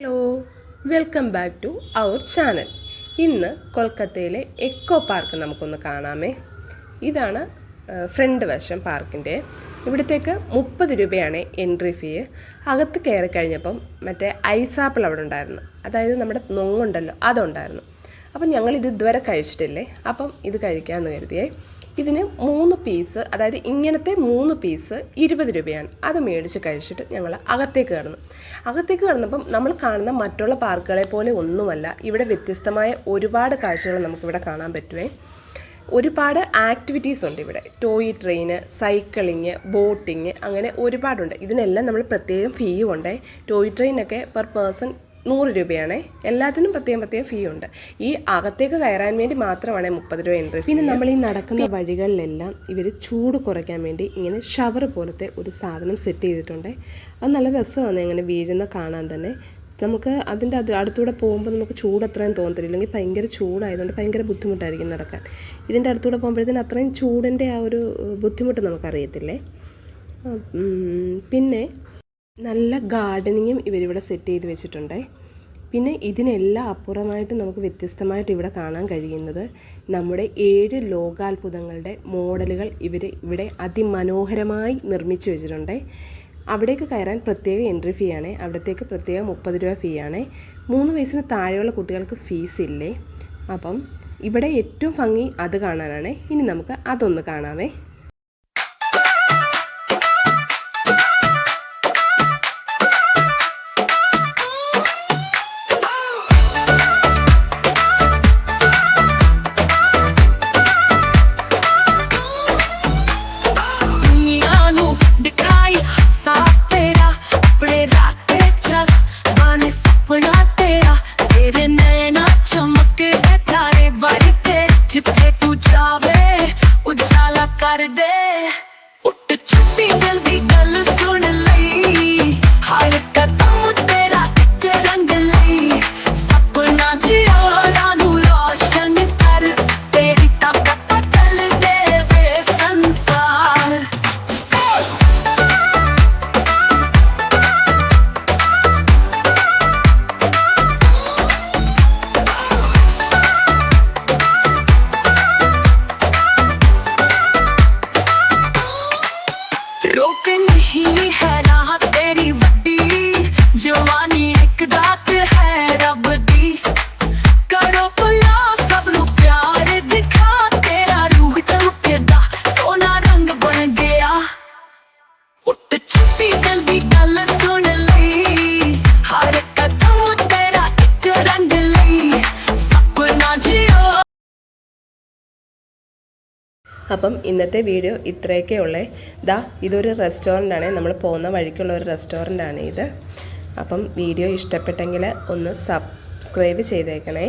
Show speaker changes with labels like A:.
A: Hello welcome back to our channel. ഇന്ന് കൊൽക്കത്തയിലെ echo park നമുക്കൊന്ന് കാണാമേ. ഇതാണ് ഫ്രണ്ട് വശം പാർക്കിന്റെ ഇവിടത്തേക്ക് മുപ്പത് രൂപയാണ് എൻട്രി ഫീ. അകത്ത് കയറി കഴിഞ്ഞപ്പം മറ്റേ ഐസാപ്പിൾ അവിടെ ഉണ്ടായിരുന്നു. അതായത് നമ്മുടെ നൊങ്ങുണ്ടല്ലോ അതുണ്ടായിരുന്നു. അപ്പം ഇത് ഇതുവരെ കഴിച്ചിട്ടില്ലേ? അപ്പം ഇത് കഴിക്കാമെന്ന് കരുതിയേ. ഇതിന് മൂന്ന് പീസ് അതായത് ഇങ്ങനത്തെ മൂന്ന് പീസ് ഇരുപത് രൂപയാണ്. അത് മേടിച്ച് കഴിച്ചിട്ട് ഞങ്ങൾ അകത്തേക്ക് കയറുന്നു അകത്തേക്ക് കയറുന്നപ്പം നമ്മൾ കാണുന്ന മറ്റുള്ള പാർക്കുകളെ പോലെ ഒന്നുമല്ല. ഇവിടെ വ്യത്യസ്തമായ ഒരുപാട് കാഴ്ചകൾ നമുക്കിവിടെ കാണാൻ പറ്റുമേ ഒരുപാട് ആക്ടിവിറ്റീസ് ഉണ്ട് ഇവിടെ. ടോയ് ട്രെയിന് സൈക്കിളിങ് ബോട്ടിങ് അങ്ങനെ ഒരുപാടുണ്ട്. ഇതിനെല്ലാം നമ്മൾ പ്രത്യേകം ഫീ ഉണ്ട് ടോയ് ട്രെയിനൊക്കെ പെർ പേഴ്സൺ നൂറ് രൂപയാണേ. എല്ലാത്തിനും പ്രത്യേകം പ്രത്യേകം ഫീ ഉണ്ട്. ഈ അകത്തേക്ക് കയറാൻ വേണ്ടി മാത്രമാണ് മുപ്പത് രൂപ എൻട്രി പിന്നെ നമ്മൾ ഈ നടക്കുന്ന വഴികളിലെല്ലാം ഇവർ ചൂട് കുറയ്ക്കാൻ വേണ്ടി ഇങ്ങനെ ഷവർ പോലത്തെ ഒരു സാധനം സെറ്റ് ചെയ്തിട്ടുണ്ട്. അത് നല്ല രസമാണ് ഇങ്ങനെ വീഴുന്ന കാണാൻ തന്നെ. നമുക്ക് അതിന്റെ അത് അടുത്തൂടെ പോകുമ്പോൾ നമുക്ക് ചൂട് അത്രയും തോന്നത്തില്ല. ഇല്ലെങ്കിൽ ഭയങ്കര ചൂടായതുകൊണ്ട് ഭയങ്കര ബുദ്ധിമുട്ടായിരിക്കും നടക്കാൻ. ഇതിന്റെ അടുത്തൂടെ പോകുമ്പോഴത്തേന് അത്രയും ചൂടിന്റെ ആ ഒരു ബുദ്ധിമുട്ട് നമുക്കറിയത്തില്ലേ? പിന്നെ നല്ല ഗാർഡനിങ്ങും ഇവരിവിടെ സെറ്റ് ചെയ്ത് വെച്ചിട്ടുണ്ട്. പിന്നെ ഇതിനെല്ലാം അപ്പുറമായിട്ട് നമുക്ക് വ്യത്യസ്തമായിട്ട് ഇവിടെ കാണാൻ കഴിയുന്നത് നമ്മുടെ ഏഴ് ലോകാത്ഭുതങ്ങളുടെ മോഡലുകൾ ഇവർ ഇവിടെ അതിമനോഹരമായി നിർമ്മിച്ചു വെച്ചിട്ടുണ്ട്. അവിടേക്ക് കയറാൻ പ്രത്യേക എൻട്രി ഫീ ആണ് അവിടത്തേക്ക് പ്രത്യേക മുപ്പത് രൂപ ഫീ ആണ് മൂന്ന് വയസ്സിന് താഴെയുള്ള കുട്ടികൾക്ക് ഫീസ് ഇല്ലേ? അപ്പം ഇവിടെ ഏറ്റവും ഭംഗി അത് കാണാനാണ്. ഇനി നമുക്ക് അതൊന്ന് കാണാമേ
B: जिथे तू जावे उजाला कर दे। उठ छुट्टी जल्दी रोक नहीं है राह तेरी वड्डी जवानी एक दात है रब दी करो पुला सब नु प्यार दिखा तेरा रूह चमके दा सोना रंग बन गया उठ छुपी गल दी गल
A: അപ്പം ഇന്നത്തെ വീഡിയോ ഇത്രയൊക്കെ ഉള്ളേ. ദാ ഇതൊരു റെസ്റ്റോറന്റാണ്. നമ്മൾ പോകുന്ന വഴിക്കുള്ള ഒരു റെസ്റ്റോറന്റാണ് ഇത്. അപ്പം വീഡിയോ ഇഷ്ടപ്പെട്ടെങ്കിൽ ഒന്ന് സബ്സ്ക്രൈബ് ചെയ്തേക്കണേ.